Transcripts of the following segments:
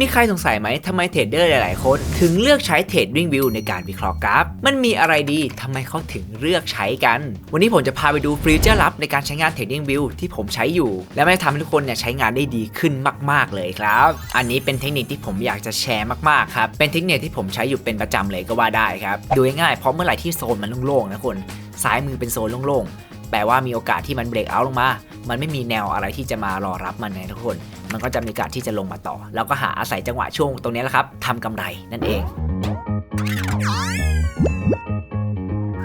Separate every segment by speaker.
Speaker 1: มีใครสงสัยไหมทำไมเทรดเดอร์หลาย ๆ คน ถึงเลือกใช้เทรดดิ้งวิวในการวิเคราะห์กราฟ มันมีอะไรดีทำไมเขาถึงเลือกใช้กัน วันนี้ผมจะพาไปดูฟีเจอร์ลับในการใช้งานเทรดดิ้งวิวที่ผมใช้อยู่ และไม่ทำให้ทุกคนเนี่ยใช้งานได้ดีขึ้นมาก ๆ เลยครับ อันนี้เป็นเทคนิคที่ผมอยากจะแชร์มาก ๆ ครับ เป็นเทคนิคที่ผมใช้อยู่เป็นประจำเลยก็ว่าได้ครับ ดูง่ายๆเพราะเมื่อไหร่ที่โซนมันโล่ง ๆ นะคนซ้ายมือเป็นโซนโล่ง ๆ แปลว่ามีโอกาสที่มันเบรกเอาท์ลงมา มันไม่มีแนวอะไรที่จะมารอรับมันนะทุกคน มันก็จะมีการที่จะลงมาต่อแล้วก็หาอาศัยจังหวะช่วงตรงนี้แหละครับทำกำไรนั่นเอง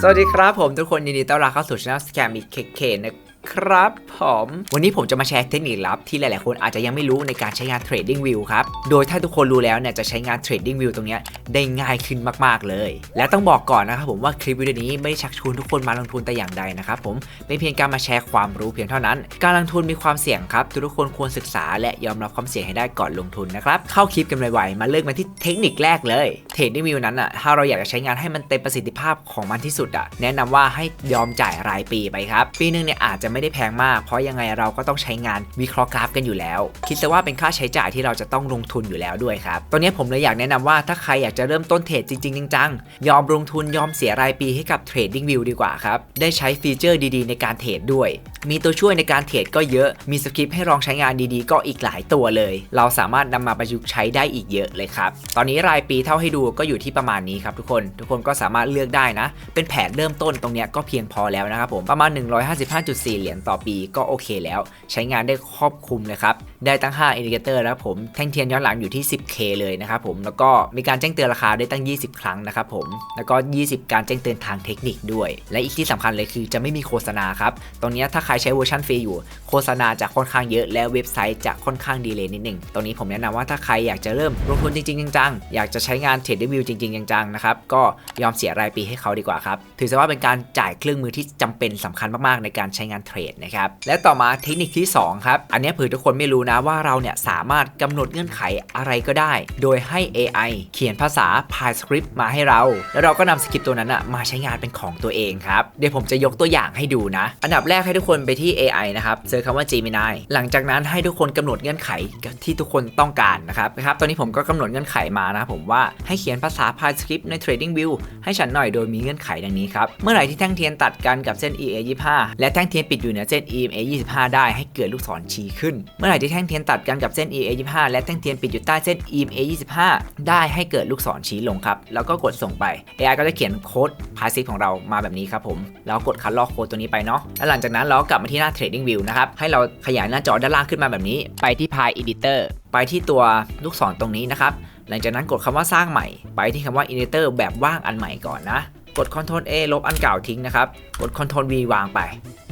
Speaker 1: สวัสดีครับผมทุกคนยินดีต้อนรับเข้าสู่ช่องแคมอีกเคนะ ครับผมวันนี้ผมจะมาแชร์เทคนิคลับที่หลาย ๆ คนอาจจะยังไม่รู้ในการใช้งาน Trading View ครับ โดยถ้าทุกคนรู้แล้วเนี่ยจะใช้งาน Trading View ตรงนี้ได้ง่ายขึ้นมาก ๆ เลย และต้องบอกก่อนนะครับผมว่าคลิปวิดีโอนี้ไม่ได้ชักชวนทุกคนมาลงทุนแต่อย่างใดนะครับผมเป็นเพียงการมาแชร์ความรู้เพียงเท่านั้น การลงทุนมีความเสี่ยงครับ ทุกคนควรศึกษาและยอมรับความเสี่ยงให้ได้ก่อนลงทุนนะครับเข้าคลิปกันไวๆมาเริ่มกันที่เทคนิคแรกเลย Trading View นั้นอะถ้าเราอยากจะใช้งานให้มันเต็มประสิทธิภาพของมันที่สุดอะแนะนำว่าให้ยอมจ่ายรายปีไปครับปีหนึงเนี่ยอาจจะไม่ไม่ได้แพงมาก เพราะยังไงเราก็ต้องใช้งานวิเคราะห์กราฟกันอยู่แล้ว คิดซะว่าเป็นค่าใช้จ่ายที่เราจะต้องลงทุนอยู่แล้วด้วยครับ ตอนนี้ผมเลยอยากแนะนำว่าถ้าใครอยากจะเริ่มต้นเทรดจริงๆจังๆยอมลงทุนยอมเสียรายปีให้กับ Trading View ดีกว่าครับ ได้ใช้ฟีเจอร์ดีๆ ในการเทรดด้วย มีตัวช่วยในการเทรดก็เยอะ มีสคริปต์ให้ลองใช้งานดีๆ ก็อีกหลายตัวเลย เราสามารถนำมาประยุกต์ใช้ได้อีกเยอะเลยครับ ตอนนี้รายปีเท่าให้ดูก็อยู่ที่ประมาณนี้ครับทุกคน ทุกคนก็สามารถเลือกได้นะ เป็นแผนเริ่มต้นตรงเนี้ยก็เพียงพอแล้วนะครับผม ประมาณ 155.4เหรียญต่อปีก็โอเคแล้ว ใช้งานได้ครอบคลุมเลยครับ ได้ตั้ง 5 อินดิเคเตอร์แล้วผม แท่งเทียนย้อนหลังอยู่ที่ 10K เลยนะครับผม แล้วก็มีการแจ้งเตือนราคาได้ตั้ง 20 ครั้งนะครับผม แล้วก็ 20 การแจ้งเตือนทางเทคนิคด้วย และอีกที่สำคัญเลยคือจะไม่มีโฆษณาครับตรงนี้ถ้าใครใช้เวอร์ชันฟรีอยู่ โฆษณาจะค่อนข้างเยอะ และเว็บไซต์จะค่อนข้างดีเลยนิดหนึงตรงนี้ผมแนะนำว่าถ้าใครอยากจะเริ่มลงทุนจริงๆจังๆอยากจะใช้งานเทรดวิวจริงๆจังๆนะครับก็ยอมเสียรายปีให้เขาดีกว่าครับถือซะว่าเป็นการจ่ายเครื่องมือที่จำเป็นสำคัญมากๆในการใช้งานเทรดนะครับและต่อมาเทคนิคที่2ครับอันนี้เผื่อทุกคนไม่รู้นะว่าเราเนี่ยสามารถกำหนดเงื่อนไขอะไรก็ได้ โดยให้ AI เขียนภาษา PyScript มาให้เรา แล้วเราก็นำสคริปต์ตัวนั้นอะมาใช้งานเป็นของตัวเองครับเดี๋ยวผมจะยกตัวอย่างให้ดูนะ อันดับแรกให้ทุกคนไปที่ AI นะครับเซิร์ชคำว่า Gemini หลังจากนั้นให้ทุกคนกำหนดเงื่อนไขที่ทุกคนต้องการนะครับนะครับตอนนี้ผมก็กำหนดเงื่อนไขมานะผมว่าให้เขียนภาษา PyScript ใน Trading View ให้ฉันหน่อยโดยมีเงื่อนไขดังนี้ครับเมื่อไหร่ที่แท่งเทียนตัดกันกับเส้น EA 25และแท่งเทียนปิดอยู่เหนือเส้น EMA 25 ได้ให้เกิดลูกศรชี้ขึ้น เมื่อไหร่ที่แท่งเทียนตัดกันกับเส้น EMA 25 และแท่งเทียนปิดอยู่ใต้เส้น EMA 25 ได้ให้เกิดลูกศรชี้ลงครับ แล้วก็กดส่งไป AI ก็จะเขียนโค้ด PyScript ของเรามาแบบนี้ครับผม แล้วกดคัดลอกโค้ดตัวนี้ไปเนาะ แล้วหลังจากนั้นเรากลับมาที่หน้า Trading View นะครับ ให้เราขยายหน้าจอด้านล่างขึ้นมาแบบนี้ ไปที่ Py Editor ไปที่ตัวลูกศรตรงนี้นะครับ หลังจากนั้นกดคำว่าสร้างใหม่ ไปที่คำว่า Editor แบบว่างอันใหม่ก่อนนะ กด Ctrl A ลบอันเก่าทิ้งนะครับ กด Ctrl V วางไป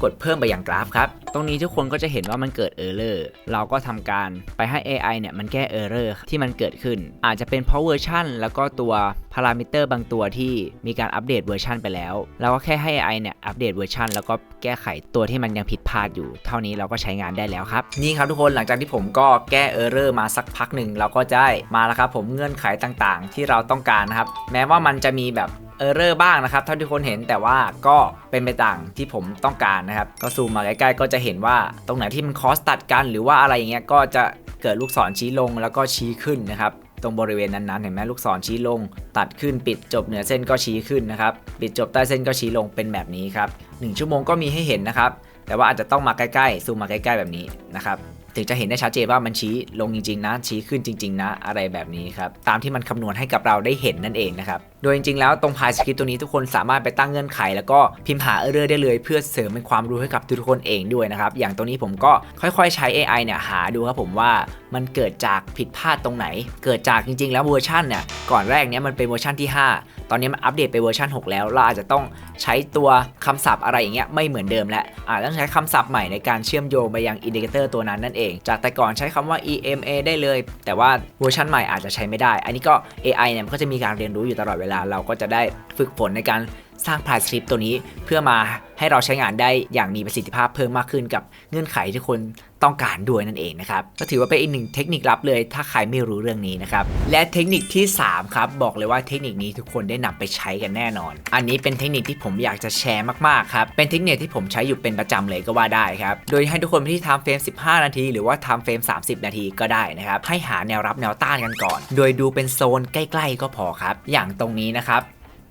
Speaker 1: กดเพิ่มไปอยังกราฟครับ ตรงนี้ทุกคนก็จะเห็นว่ามันเกิด Error เราก็ทำการไปให้ AI เนี่ยมันแก้ Error ที่มันเกิดขึ้น อาจจะเป็นเพราะเวอร์ชันแล้วก็ตัวพารามิเตอร์บางตัวที่มีการอัปเดตเวอร์ชันไปแล้ว เราก็แค่ให้ AI เนี่ยอัปเดตเวอร์ชันแล้วก็แก้ไขตัวที่มันยังผิดพลาดอยู่ เท่านี้เราก็ใช้งานได้แล้วครับ นี่ครับทุกคนหลังจากที่ผมก็แก้ Error มาสักพักหนึ่งเราก็จะได้มาแล้วครับผมเงื่อนไขต่างๆ ที่เราต้องการนะครับ แม้ว่ามันจะมีแบบ เออร์เรอร์บ้างนะครับเท่าที่คนเห็นแต่ว่าก็เป็นไปต่างที่ผมต้องการนะครับ ก็ซูมมาใกล้ๆก็จะเห็นว่าตรงไหนที่มันคอสตัดกัน หรือว่าอะไรอย่างเงี้ยก็จะเกิดลูกศรชี้ลงแล้วก็ชี้ขึ้นนะครับตรงบริเวณนั้นๆ เห็นไหมลูกศรชี้ลง ตัดขึ้นปิดจบเหนือเส้นก็ชี้ขึ้นนะครับ ปิดจบใต้เส้นก็ชี้ลงเป็นแบบนี้ครับ1ชั่วโมงก็มีให้เห็นนะครับ แต่ว่าอาจจะต้องมาใกล้ๆซูมมาใกล้ ๆแบบนี้นะครับถึงจะเห็นได้ชัดเจนว่ามันชี้ลงจริงๆนะชี้ขึ้นจริง ๆ นะ อะไรแบบนี้ครับตามที่มันคำนวณให้กับเราได้เห็นนั่นเองนะครับโดยจริงๆแล้วตรงพายสคริปต์ตัวนี้ทุกคนสามารถไปตั้งเงื่อนไข แล้วก็พิมพ์หาเออร์เรอร์ได้เลย เพื่อเสริมเป็นความรู้ให้กับทุกๆคนเองด้วยนะครับ อย่างตรงนี้ผมก็ค่อยๆใช้ AI เนี่ยหาดูครับผมว่ามันเกิดจากผิดพลาดตรงไหน เกิดจากจริง ๆ แล้วเวอร์ชันเนี่ยก่อนแรกเนี้ยมันเป็นเวอร์ชันที่ 5 ตอนนี้มันอัปเดตไปเวอร์ชัน6 แล้วเราอาจจะต้องใช้ตัวคำศัพท์อะไรอย่างเงี้ยไม่เหมือนเดิมแล้วอาจต้องใช้คำศัพท์ใหม่ในการเชื่อมโยงไปยังอินดิเคเตอร์ตัวนั้นนั่นเอง จากแต่ก่อนใช้คำว่า EMA ได้เลย แต่ว่าเวอร์ชันใหม่อาจจะใช้ไม่ได้ อันนี้ก็ AI เนี่ยมันก็จะมีการเรียนรู้อยู่ตลอดเวลาเราก็จะได้ฝึกฝนในการ สร้าง price strip ตัวนี้เพื่อมาให้เราใช้งานได้อย่างมีประสิทธิภาพเพิ่มมากขึ้นกับเงื่อนไขที่คนต้องการด้วยนั่นเองนะครับ ก็ถือว่าเป็นอีกหนึ่งเทคนิคลับเลย ถ้าใครไม่รู้เรื่องนี้นะครับ และเทคนิคที่ 3 ครับ บอกเลยว่าเทคนิคนี้ทุกคนได้นำไปใช้กันแน่นอน อันนี้เป็นเทคนิคที่ผมอยากจะแชร์มากๆครับ เป็นเทคนิคที่ผมใช้อยู่เป็นประจำเลยก็ว่าได้ครับ โดยให้ทุกคนไปที่ time frame 15 นาที หรือว่า time frame 30 นาทีก็ได้นะครับ ให้หาแนวรับแนวต้านกันก่อน โดยดูเป็นโซนใกล้ ๆ ก็พอครับ อย่างตรงนี้นะครับ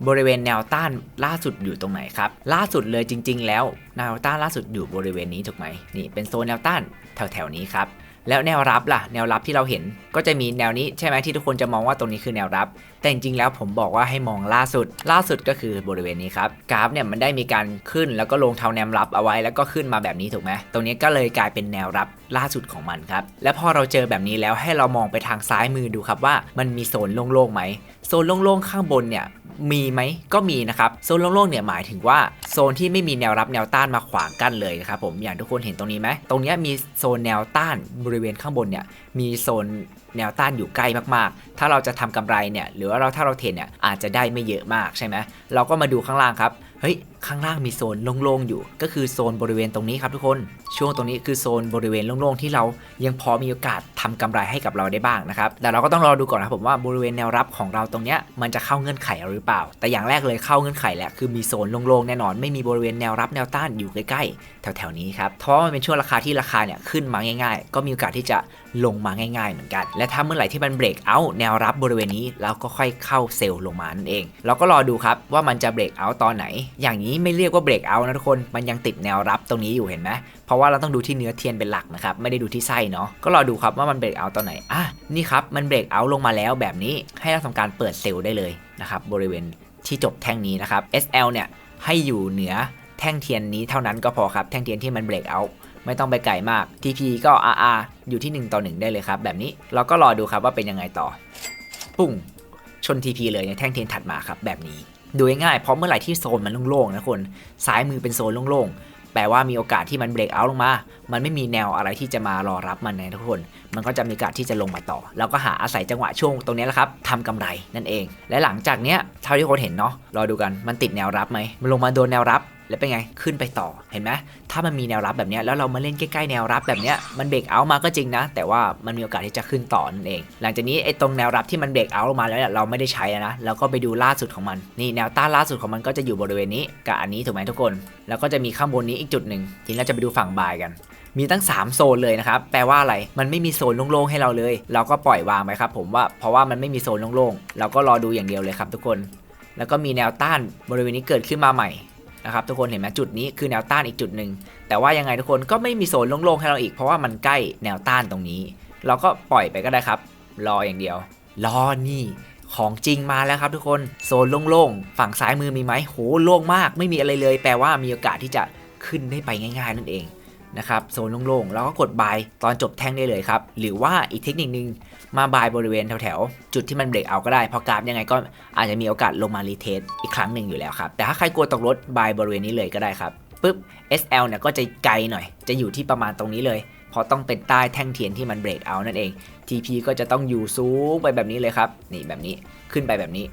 Speaker 1: บริเวณแนวต้านล่าสุดอยู่ตรงไหนครับ ล่าสุดเลยจริง ๆ แล้วแนวต้านล่าสุดอยู่บริเวณนี้ถูกไหมนี่เป็นโซนแนวต้านแถวๆนี้ครับแล้วแนวรับล่ะแนวรับที่เราเห็นก็จะมีแนวนี้ใช่ไหมที่ทุกคนจะมองว่าตรงนี้คือแนวรับ แต่จริงๆแล้วผมบอกว่าให้มองล่าสุด ล่าสุดก็คือบริเวณนี้ครับกราฟเนี่ยมันได้มีการขึ้นแล้วก็ลงเทาแนวรับเอาไว้แล้วก็ขึ้นมาแบบนี้ถูกไหมตรงนี้ก็เลยกลายเป็นแนวรับ ล่าสุดของมันครับ และพอเราเจอแบบนี้แล้วให้เรามองไปทางซ้ายมือดูครับว่ามันมีโซนโล่งๆไหมโซนโล่งๆข้างบนเนี่ยมีไหมก็มีนะครับโซนโล่งๆเนี่ยหมายถึงว่าโซนที่ไม่มีแนวรับแนวต้านมาขวางกั้นเลยนะครับผมอย่างทุกคนเห็นตรงนี้ไหมตรงนี้มีโซนแนวต้านบริเวณข้างบนเนี่ยมีโซนแนวต้านอยู่ใกล้มากๆ ถ้าเราจะทำกำไรเนี่ยหรือว่าเราถ้าเราเทรดเนี่ยอาจจะได้ไม่เยอะมากใช่ไหมเราก็มาดูข้างล่างครับเฮ้ยข้างล่างมีโซนโล่งๆอยู่ ก็คือโซนบริเวณตรงนี้ครับทุกคน ช่วงตรงนี้คือโซนบริเวณโล่งๆที่เรายังพอมีโอกาสทำกำไรให้กับเราได้บ้างนะครับ แต่เราก็ต้องรอดูก่อนนะครับผมว่าบริเวณแนวรับของเราตรงเนี้ยมันจะเข้าเงื่อนไขหรือเปล่า แต่อย่างแรกเลยเข้าเงื่อนไขแหละคือมีโซนโล่งๆแน่นอน ไม่มีบริเวณแนวรับแนวต้านอยู่ใกล้ๆ แถวๆนี้ครับเพราะว่ามันเป็นช่วงราคาที่ราคาเนี่ยขึ้นมาง่าย ๆ ก็มีโอกาสที่จะลงมาง่าย ๆ เหมือนกัน และถ้าเมื่อไหร่ที่มันเบรกเอาแนวรับบริเวณนี้เราก็ค่อยเข้าเซลล์ลงมานั่นเอง เราก็รอดูครับว่ามันจะเบรกเอาตอนไหนอย่างนี้ไม่เรียกว่าเบรกเอานะทุกคน มันยังติดแนวรับตรงนี้อยู่เห็นไหมเพราะว่าเราต้องดูที่เนื้อเทียนเป็นหลักนะครับ ไม่ได้ดูที่ไส้เนาะ ก็รอดูครับว่ามันเบรกเอาตอนไหน อะ นี่ครับ มันเบรกเอาลงมาแล้วแบบนี้ ให้เราทำการเปิดเซลล์ได้เลยนะครับ บริเวณที่จบแท่งนี้นะครับ SL เนี่ย ให้อยู่เหนือแท่งเทียนนี้เท่านั้นก็พอครับ แท่งเทียนที่มันเบรกเอาไม่ต้องไปไกลมาก TP ก็ RR อยู่ที่ 1 ต่อ 1 ได้เลยครับ แบบนี้ เราก็รอดูครับว่าเป็นยังไงต่อ ปุ้งชน TP เลยในแท่งเทียนถัดมาครับ แบบนี้ ดูง่ายๆเพราะเมื่อไหร่ที่โซนมันโล่งๆนะคนซ้ายมือเป็นโซนโล่งๆแปลว่ามีโอกาสที่มันเบรกเอาลงมา มันไม่มีแนวอะไรที่จะมารอรับมันนะทุกคน มันก็จะมีโอกาสที่จะลงมาต่อ แล้วก็หาอาศัยจังหวะช่วงตรงนี้แหละครับทำกำไรนั่นเอง และหลังจากเนี้ยเท่าที่คนเห็นเนาะรอดูกันมันติดแนวรับไหมมันลงมาโดนแนวรับ แล้วเป็นไงขึ้นไปต่อเห็นไหมถ้ามันมีแนวรับแบบนี้แล้วเรามาเล่นใกล้ๆแนวรับแบบนี้มันเบรกเอามาก็จริงนะ แต่ว่ามันมีโอกาสที่จะขึ้นต่อนั่นเอง หลังจากนี้ไอ้ตรงแนวรับที่มันเบรกเอามาแล้วเนี่ยเราไม่ได้ใช้แล้วนะเราก็ไปดูล่าสุดของมันนี่แนวต้านล่าสุดของมันก็จะอยู่บริเวณนี้กับอันนี้ถูกไหมทุกคน แล้วก็จะมีข้างบนนี้อีกจุดหนึ่งทีนี้เราจะไปดูฝั่งบายกันมีตั้ง 3 โซนเลยนะครับ แปลว่าอะไร มันไม่มีโซนโล่งๆให้เราเลย เราก็ปล่อยวางไปครับผมว่า เพราะว่ามันไม่มีโซนโล่งๆ เราก็รอดูอย่างเดียวเลยครับทุกคน แล้วก็มีแนวต้านบริเวณนี้เกิดขึ้นมาใหม่ นะครับทุกคนเห็นไหมจุดนี้คือแนวต้านอีกจุดหนึ่งแต่ว่ายังไงทุกคนก็ไม่มีโซนโล่งๆให้เราอีกเพราะว่ามันใกล้แนวต้านตรงนี้ เราก็ปล่อยไปก็ได้ครับ รออย่างเดียว รอนี่ของจริงมาแล้วครับทุกคนโซนโล่งๆฝั่งซ้ายมือมีไหมโหโล่งมาก ไม่มีอะไรเลย แปลว่ามีโอกาสที่จะขึ้นได้ไปง่าย ๆ นั่นเองนะครับโซนโล่งๆแล้วก็กดบายตอนจบแท่งได้เลยครับ หรือว่าอีกเทคนิคนึง มาบายบริเวณแถวๆ จุดที่มันเบรกเอาก็ได้ เพราะกราฟยังไงก็อาจจะมีโอกาสลงมารีเทสอีกครั้งหนึ่งอยู่แล้วครับ แต่ถ้าใครกลัวตกรถบายบริเวณนี้เลยก็ได้ครับปุ๊บ SL เนี่ยก็จะไกลหน่อย จะอยู่ที่ประมาณตรงนี้เลยเพราะต้องเป็นใต้แท่งเทียนที่มันเบรกเอานั่นเอง TP ก็จะต้องอยู่สูงไปแบบนี้เลยครับ นี่แบบนี้ขึ้นไปแบบนี้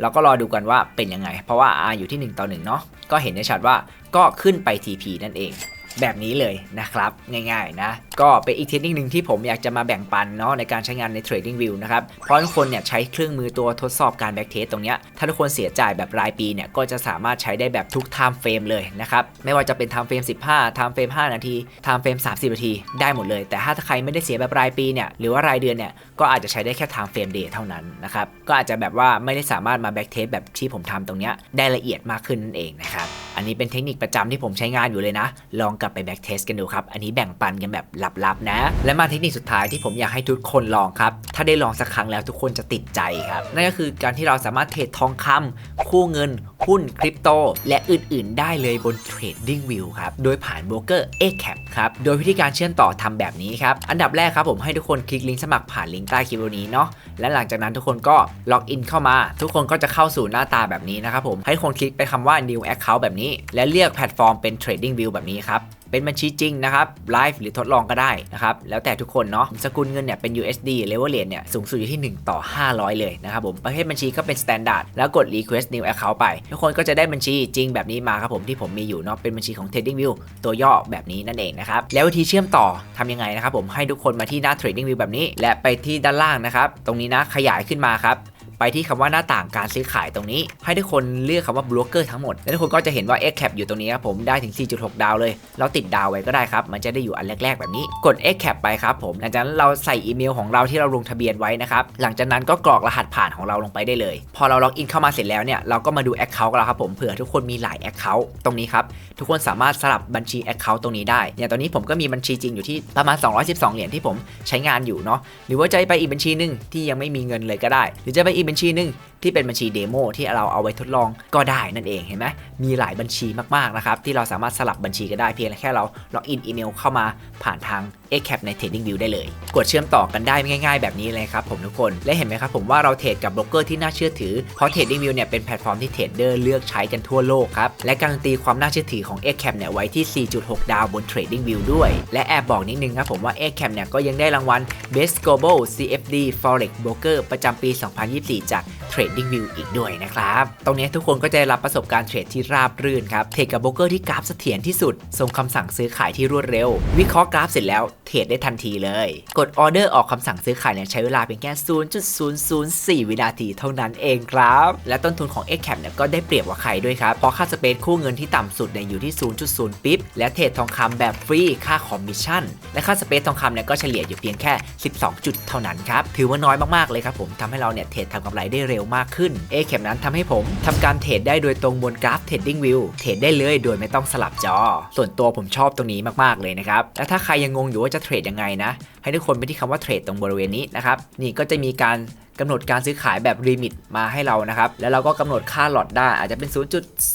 Speaker 1: เราก็รอดูกันว่าเป็นยังไง เพราะว่า R อยู่ที่ 1 ต่อ 1 เนาะก็เห็นได้ชัดว่าก็ขึ้นไป TP นั่นเอง แบบนี้เลยนะครับง่ายๆนะก็เป็นอีกเทคนิคหนึ่งที่ผมอยากจะมาแบ่งปันเนาะในการใช้งานใน Trading View นะครับเพราะทุกคนเนี่ยใช้เครื่องมือตัวทดสอบการแบ็กเทสตรงเนี้ยถ้าทุกคนเสียจ่ายแบบรายปีเนี่ยก็จะสามารถใช้ได้แบบทุก time frame เลยนะครับไม่ว่าจะเป็น time frame 15 time frame 5 นาที time frame 30 นาที ได้หมดเลย แต่ถ้าใครไม่ได้เสียแบบรายปีเนี่ยหรือว่ารายเดือนเนี่ยก็อาจจะใช้ได้แค่ time frame day เท่านั้นนะครับก็อาจจะแบบว่าไม่ได้สามารถมาแบ็กเทสแบบที่ผมทำตรงเนี้ยได้ละเอียดมากขึ้นนั่นเองนะครับ อันนี้เป็นเทคนิคประจำที่ผมใช้งานอยู่เลยนะ ลองกลับไปแบ็กเทสกันดูครับ อันนี้แบ่งปันกันแบบลับๆนะ และมาเทคนิคสุดท้ายที่ผมอยากให้ทุกคนลองครับ ถ้าได้ลองสักครั้งแล้วทุกคนจะติดใจครับ นั่นก็คือการที่เราสามารถเทรดทองคำคู่เงิน หุ้นคริปโต และอื่นๆ ได้เลยบน Trading View ครับ โดยผ่านโบรกเกอร์ a c a p ครับ โดยวิธีการเชื่อมต่อทำแบบนี้ครับ อันดับแรกครับผมให้ทุกคนคลิกลิงก์สมัครผ่านลิงก์ใต้คลิปนี้เนาะ และหลังจากนั้นทุกคนก็ล็อกอินเข้ามา ทุกคนก็จะเข้าสู่หน้าตาแบบนี้นะครับผม ให้คนคลิกไปคำว่า new account แบบนี้และเลือกแพลตฟอร์มเป็น trading view แบบนี้ครับเป็นบัญชีจริงนะครับไลฟ์หรือทดลองก็ได้นะครับ แล้วแต่ทุกคนเนาะสกุลเงินเนี่ยเป็น USD เลเวลเรียญเนี่ยสูงสุดอยู่ที่ 1 ต่อ 500 เลยนะครับผมประเภทบัญชีก็เป็น standard แล้วกด request new account ไป ทุกคนก็จะได้บัญชีจริงแบบนี้มาครับผมที่ผมมีอยู่เนาะเป็นบัญชีของ TradingView ตัวย่อแบบนี้นั่นเองนะครับ แล้ววิธีเชื่อมต่อทำยังไงนะครับผมให้ทุกคนมาที่หน้า TradingView แบบนี้ และไปที่ด้านล่างนะครับตรงนี้นะขยายขึ้นมาครับ ไปที่คำว่าหน้าต่างการซื้อขายตรงนี้ ให้ทุกคนเลือกคำว่า broker ทั้งหมด แล้วทุกคนก็จะเห็นว่า x cap อยู่ตรงนี้ครับผมได้ถึง 4.6 ดาวเลย เราติดดาวไว้ก็ได้ครับ มันจะได้อยู่อันแรก ๆ แบบนี้ กด x cap ไปครับผม หลังจากนั้นเราใส่อีเมลของเราที่เราลงทะเบียนไว้นะครับ หลังจากนั้นก็กรอกรหัสผ่านของเราลงไปได้เลย พอเราล็อกอินเข้ามาเสร็จแล้วเนี่ย เราก็มาดู account กันแล้วครับผม เผื่อทุกคนมีหลาย account ตรงนี้ครับ ทุกคนสามารถสลับบัญชี account ตรงนี้ได้ อย่างตอนนี้ผมก็มีบัญชีจริงอยู่ที่ประมาณ 212 เหรียญที่ผมใช้งานอยู่เนาะ หรือว่าจะไปอีกบัญชีหนึ่งที่ยังไม่มีเงินเลยก็ได้ หรือจะไปอีกบัญชีหนึ่งที่เป็นบัญชีเดโมที่เราเอาไว้ทดลองก็ได้นั่นเองเห็นไหมมีหลายบัญชีมากๆนะครับที่เราสามารถสลับบัญชีก็ได้เพียงแค่เราล็อกอินอีเมลเข้ามาผ่านทาง a c a p ใน TradingView ได้เลย กดเชื่อมต่อกันได้ง่าย ๆ แบบนี้เลยครับผมทุกคนและเห็นไหมครับผมว่าเราเทรดกับโบรกเกอร์ที่น่าเชื่อถือเพราะ TradingView เนี่ยเป็นแพลตฟอร์มที่เทรดเดอร์เลือกใช้กันทั่วโลกครับและการันตีความน่าเชื่อถือของ a c a p เนี่ยไว้ที่ 4.6 ดาวบน TradingView ด้วย และแอบบอกนิดนึงครับผมว่า a c a p เนี่ยก็ยังได้รางวัล Best Global CFD Forex Broker ประจำปี 2024จาก TradingView อีกด้วยนะครับ ตรงนี้ทุกคนก็จะได้รับประสบการณ์เทรดที่ราบรื่นครับ เทรดกับโบรกเกอร์ที่กราฟเสถียรที่สุด ส่งคำสั่งซื้อขายที่รวดเร็ว วิเคราะห์กราฟเสร็จแล้ว เทรดได้ทันทีเลย กดออเดอร์ออกคำสั่งซื้อขายเนี่ยใช้เวลาเพียงแค่ 0.004 วินาทีเท่านั้นเองครับ และต้นทุนของ x c a p เนี่ยก็ได้เปรียบกว่าใครด้วยครับ เพราะค่าสเปซคู่เงินที่ต่ำสุดเนี่ยอยู่ที่ 0.0 ปิ๊บ และเทรดทองคำแบบฟรี ค่าคอมมิชชั่น และค่าสเปซทองคำเนี่ยก็เฉลี่ยอยู่เพียงแค่ 12 จุดเท่านั้นครับ ถือว่าน้อยมากๆเลยครับผมทำให้เราเนี่ยเทรดทำกำไรได้เร็วมากขึ้น a c a p นั้นทำให้ผมทำการเทรดได้โดยตรงบนกราฟ Trading View เทรดได้เลยโดยไม่ต้องสลับจอ ส่วนตัวผมชอบตรงนี้มากๆเลยนะครับ และถ้าใครยังงงอยู่ว่าจะเทรดยังไงนะ ให้ทุกคนไปที่คำว่าเทรดตรงบริเวณนี้นะครับ นี่ก็จะมีการกำหนดการซื้อขายแบบลิมิตมาให้เรานะครับ แล้วเราก็กำหนดค่าหลอดได้อาจจะเป็น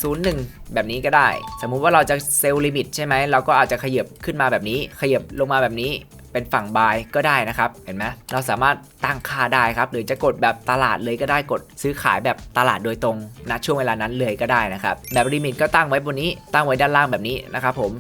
Speaker 1: 0.01 แบบนี้ก็ได้ สมมุติว่าเราจะเซลล์ลิมิตใช่ไหมเราก็อาจจะขยับขึ้นมาแบบนี้ ขยับลงมาแบบนี้ เป็นฝั่งบายก็ได้นะครับ เห็นไหมเราสามารถตั้งค่าได้ครับ หรือจะกดแบบตลาดเลยก็ได้กดซื้อขายแบบตลาดโดยตรงณช่วงเวลานั้นเลยก็ได้นะครับแบบลิมิตก็ตั้งไว้บนนี้ ตั้งไว้ด้านล่างแบบนี้นะครับผม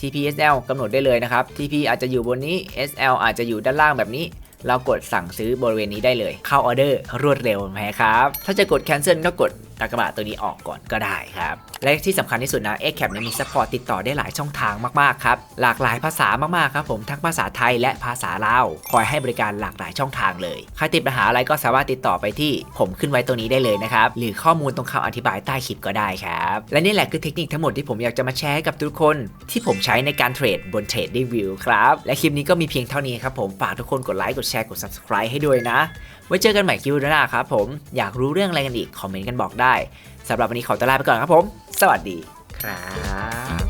Speaker 1: TPSL กำหนดได้เลยนะครับ TP อาจจะอยู่บนนี้ SL อาจจะอยู่ด้านล่างแบบนี้เรากดสั่งซื้อบริเวณนี้ได้เลย เข้าออเดอร์รวดเร็วไหมครับ ถ้าจะกด cancel ก็กด กากบาทตัวนี้ออกก่อนก็ได้ครับ และที่สำคัญที่สุดนะ a c a p เนี่ยมี support ติดต่อได้หลายช่องทางมากๆครับ หลากหลายภาษามากๆครับผมทั้งภาษาไทยและภาษาลาวคอยให้บริการหลากหลายช่องทางเลย ใครติดปัญหาอะไรก็สามารถติดต่อไปที่ผมขึ้นไว้ตัวนี้ได้เลยนะครับ หรือข้อมูลตรงคำอธิบายใต้คลิปก็ได้ครับ และนี่แหละคือเทคนิคทั้งหมดที่ผมอยากจะมาแชร์ให้กับทุกคน ที่ผมใช้ในการเทรดบน Trading View ครับ และคลิปนี้ก็มีเพียงเท่านี้ครับผมฝากทุกคนกดไลค์กดแชร์กด subscribe ให้ด้วยนะ ว้เจอกันใหม่คลิปหน้าครับผม อยากรู้เรื่องอะไรกันอีกคอมเมนต์กันบอกได้สำหรับวันนี้ขอตัวลาไปก่อนครับผม สวัสดีครับ